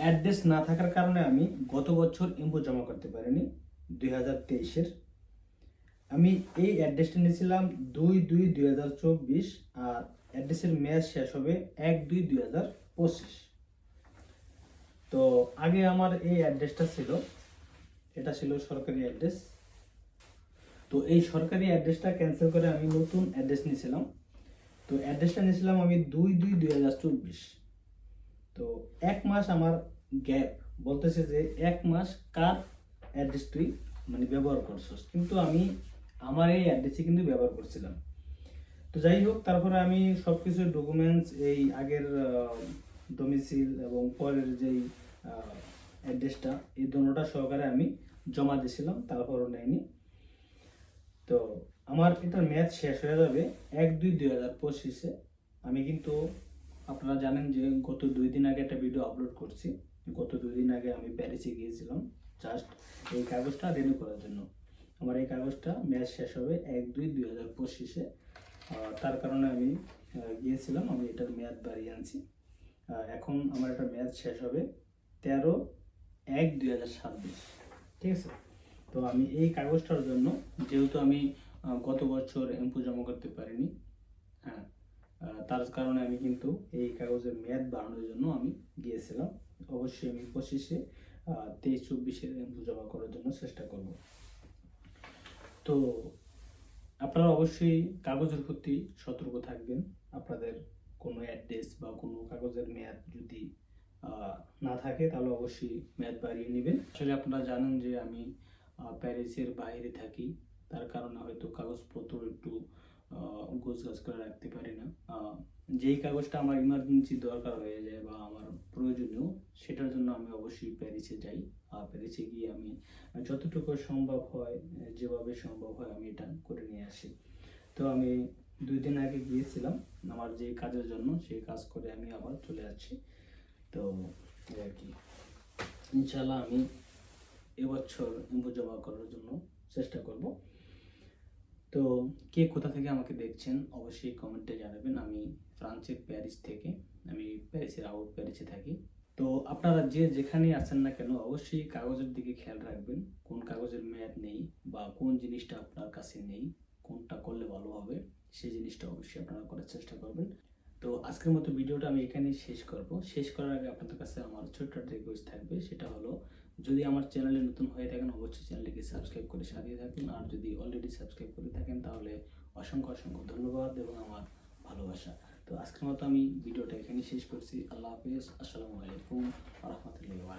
Address না থাকার কারণে আমি গত বছর ইনপুট জমা করতে পারিনি, দুই হাজার তেইশের। আমি এই অ্যাড্রেসটা নিয়েছিলাম দুই দুই দুই হাজার চব্বিশ আর অ্যাড্রেসের মেয়াদ শেষ হবে এক দুই দুই হাজার পঁচিশ। তো আগে আমার এই অ্যাড্রেসটা ছিল, এটা ছিল সরকারি অ্যাড্রেস। তো এই সরকারি অ্যাড্রেসটা ক্যান্সেল করে আমি নতুন অ্যাড্রেস নিয়েছিলাম। তো অ্যাড্রেসটা নিয়েছিলাম আমি দুই দুই দুই হাজার চব্বিশ। এক মাস আমার গ্যাপ বলতেছে যে এক মাস কার অ্যাড্রেস তুই মানে ব্যবহার করছিস? কিন্তু আমি আমার এই অ্যাড্রেসে কিন্তু ব্যবহার করছিলাম। তো যাই হোক, তারপরে আমি সব কিছু ডকুমেন্টস এই আগের ডোমিসিল এবং পরের যেই অ্যাড্রেসটা এই দুটোটা সহকারে আমি জমা দিয়েছিলাম, তারপরও নেয়নি। তো আমার এটার ম্যাচ শেষ হয়ে যাবে এক দুই দুই হাজার পঁচিশে। আমি কিন্তু আপনারা জানেন যে গত দুই দিন আগে একটা ভিডিও আপলোড করছি। গত দুই দিন আগে আমি প্যারিসে গিয়েছিলাম। জাস্ট এই কাগজটা রেনিউ করার জন্য। আমার এই কাগজটা ম্যাচ শেষ হবে এক দুই দুই হাজার পঁচিশে। তার কারণে আমি গিয়েছিলাম, আমি এটার মেয়াদ বাড়িয়ে আনছি। এখন আমার এটা মেয়াদ শেষ হবে তেরো এক দুই হাজার ছাব্বিশ। ঠিক আছে? তো আমি এই কাগজটার জন্য, যেহেতু আমি গত বছর এমপু জমা করতে পারিনি হ্যাঁ তার কারণে আমি কিন্তু এই কাগজের মেয়াদ বাড়ানোর জন্য আমি গিয়েছিলাম। অবশ্যই আমি পঁচিশে তেইশ চব্বিশের এমপু জমা করার জন্য চেষ্টা করব। তো আপনারা অবশ্যই কাগজের প্রতি সতর্ক থাকবেন। আপনাদের কোনো অ্যাড্রেস বা কোনো কাগজের মেয়াদ যদি না থাকে, তাহলে অবশ্যই মেয়াদ বাড়িয়ে নেবেন। আসলে আপনারা জানেন যে আমি প্যারিসের বাইরে থাকি। তার কারণে হয়তো কাগজপত্র একটু গোছ গাছ করে রাখতে পারি না। যেই কাগজটা আমার ইমার্জেন্সি দরকার হয়ে যায় বা আমার প্রয়োজনীয়, সেটার জন্য আমি অবশ্যই প্যারিসে যাই। আর প্যারিসে গিয়ে আমি যতটুকু সম্ভব হয়, যেভাবে সম্ভব হয়, আমি এটা করে নিয়ে আসি। তো আমি দুই দিন আগে গিয়েছিলাম, আমার যে কাজের জন্য, সেই কাজ করে আমি আবার চলে যাচ্ছি তো আর কি। ইনশাল্লাহ আমি এবছর জমা করার জন্য চেষ্টা করব। তো কে কোথা থেকে আমাকে দেখছেন, অবশ্যই কমেন্টে জানাবেন। আমি ফ্রান্সের প্যারিস থেকে, আমি প্যারিসের আউট প্যারিসে থাকি। তো আপনারা যে যেখানে আছেন না কেন, অবশ্যই কাগজের দিকে খেয়াল রাখবেন, কোন কাগজের মেয়াদ নেই বা কোন জিনিসটা আপনার কাছে নেই, কোনটা করলে ভালো হবে সেই জিনিসটা অবশ্যই আপনারা করার চেষ্টা করবেন। তো আজকের মতো ভিডিওটা আমি এখানেই শেষ করব। শেষ করার আগে আপনাদের কাছে আমার ছোট্ট একটা রিকোয়েস্ট থাকবে, সেটা হলো যদি আমার চ্যানেলে নতুন হয়ে থাকেন, অবশ্যই চ্যানেলটিকে সাবস্ক্রাইব করে সাজিয়ে থাকুন। আর যদি অলরেডি সাবস্ক্রাইব করে থাকেন, তাহলে অসংখ্য অসংখ্য ধন্যবাদ এবং আমার ভালোবাসা। তো আজকের মতো আমি ভিডিওটা এখানেই শেষ করছি। আল্লাহ হাফিজ। আসসালামু আলাইকুম রহমতুল্লাহ